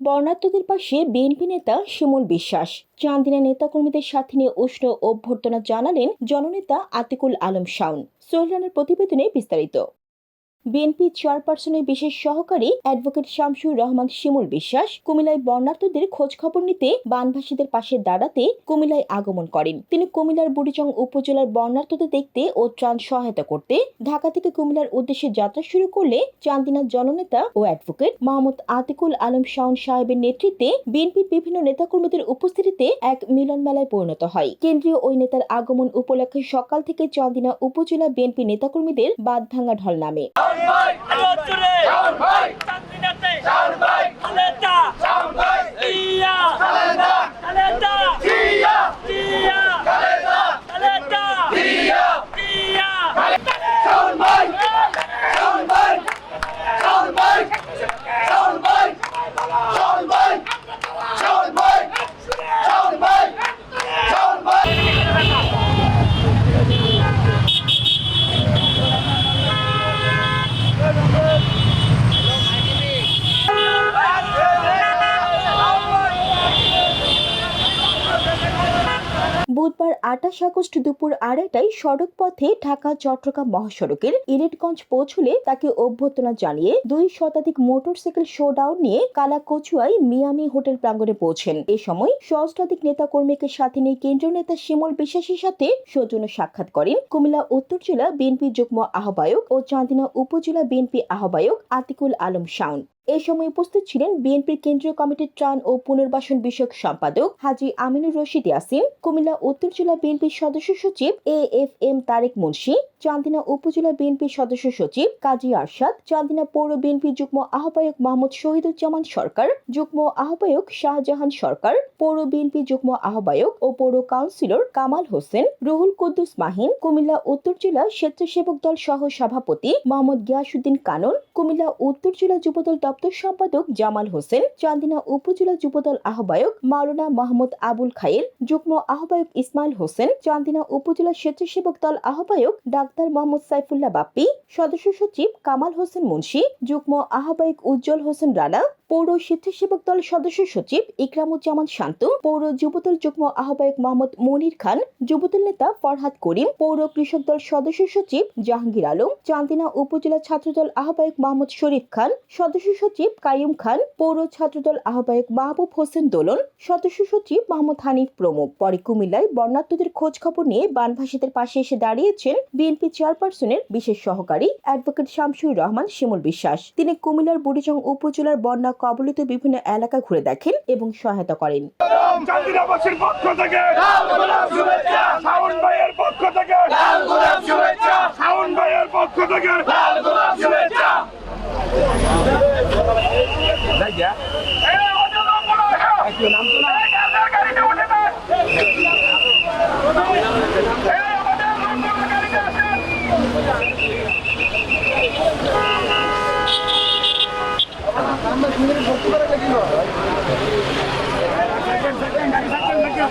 বর্ণাঢ্যদের পাশে বিএনপি নেতা শিমুল বিশ্বাস। চান্দিনা নেতাকর্মীদের সাথে নিয়ে উষ্ণ অভ্যর্থনা জানালেন জননেতা আতিকুল আলম শাউন সোহরানের প্রতিবেদনে বিস্তারিত। বিএনপি চেয়ারপারসনের বিশেষ সহকারী অ্যাডভোকেট শামসুর রহমান শিমুল বিশ্বাস কুমিল্লায় বর্ণাঢ্যদের খোঁজ খবর নিতে বানভাসীদের পাশে দাঁড়াতে কুমিল্লায় আগমন করেন। তিনি কুমিল্লার বুড়িচং উপজেলার বর্ণাঢ্যদের দেখতে ও ত্রাণ সহায়তা করতে ঢাকা থেকে কুমিল্লার উদ্দেশ্যে যাত্রা শুরু করলে চান্দিনার জননেতা ও অ্যাডভোকেট মোহাম্মদ আতিকুল আলম শাওন সাহেবের নেতৃত্বে বিএনপির বিভিন্ন নেতাকর্মীদের উপস্থিতিতে এক মিলন মেলায় পরিণত হয়। কেন্দ্রীয় ওই নেতার আগমন উপলক্ষে সকাল থেকে চান্দিনা উপজেলা বিএনপি নেতাকর্মীদের বাদ ভাঙা ঢল নামে। fight! Come on, today! বুধবার আটাশ আগস্ট দুপুর আড়াইটায় সড়ক পথে ঢাকা চট্টগ্রাম মহাসড়কের ইরেটগঞ্জ পৌঁছলে তাকে অভ্যর্থনা জানিয়ে দুই শতাধিক মোটরসাইকেল শোডাউন নিয়ে কালা কচুয়ায় মিয়ামি হোটেল প্রাঙ্গণে পৌঁছেন। এ সময় সহস্রাধিক নেতা কর্মীকে সাথে নিয়ে কেন্দ্রীয় নেতা শিমল বিশ্বাসের সাথে সৌজন্য সাক্ষাৎ করেন। কুমিল্লা, উত্তর জেলা বিএনপি যুগ্ম আহ্বায়ক ও চাঁদিনা উপজেলা বিএনপি আহ্বায়ক আতিকুল আলম শাওন। এ সময় উপস্থিত ছিলেন বিএনপির কেন্দ্রীয় কমিটির ত্রাণ ও পুনর্বাসন বিষয়ক সম্পাদক হাজি আমিনুর রশিদ ইয়াসিম কুমিল্লা উত্তর জেলা বিএনপির সদস্য সচিব A F M Tarek Munshi, Chandina উপজেলা বিএনপির সদস্য সচিব কাজী আরশাদ, চান্দিনা পৌর বিএনপি যুগ্ম আহ্বায়ক মোহাম্মদ শহীদুজ্জামান সরকার, যুগ্ম আহ্বায়ক শাহজাহান সরকার, পৌর বিএনপি যুগ্ম আহ্বায়ক ও পৌর কাউন্সিলর কামাল হোসেন, রুহুল কুদ্দুস মাহিন, কুমিল্লা উত্তর জেলা স্বেচ্ছাসেবক দল সহ সভাপতি মোহাম্মদ গিয়াসুদ্দিন কানন, কুমিল্লা উত্তর জেলা যুবদল দপ্তর সম্পাদক জামাল হোসেন, চান্দিনা উপজেলা যুবদল আহ্বায়ক মাওলানা মাহমুদ আবুল খাইল যুগ্ম আহ্বায়ক ইসমাইল হোসেন, চান্দিনা উপজেলা স্বেচ্ছাসেবক দল আহ্বায়ক ডাক্তার মোহাম্মদ সাইফুল্লাহ বাপ্পি, সদস্য সচিব কামাল হোসেন মুন্সি, যুগ্ম আহ্বায়ক উজ্জ্বল হোসেন রানা পৌর স্বেচ্ছাসেবক দল সদস্য সচিব ইকরামুজ্জামান শান্ত, পৌর যুবদল যুগ্ম আহ্বায়ক মোহাম্মদ মনির খান, যুবদল নেতা ফরহাদ করিম, পৌর কৃষক দল সদস্য সচিব জাহাঙ্গীর আলম, চান্দিনা উপজেলা ছাত্রদল আহ্বায়ক মোহাম্মদ শরীফ খান, সদস্য সচিব কাইম খান, পৌর ছাত্রদল আহ্বায়ক মাহবুব হোসেন দোলন, সদস্য সচিব মোহাম্মদ হানিফ প্রমুখ। পরে কুমিল্লায় বন্যার্থদের খোঁজ খবর নিয়ে বানভাসীদের পাশে এসে দাঁড়িয়েছেন বিএনপি চেয়ারপারসনের বিশেষ সহকারী অ্যাডভোকেট শামসুর রহমান শিমুল বিশ্বাস। তিনি কুমিল্লার বুড়িচং উপজেলার বন্যা কবলিত বিভিন্ন এলাকা ঘুরে দেখেন এবং সহায়তা করেন। পক্ষ থেকে পক্ষ থেকে পক্ষ থেকে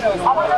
আমাদের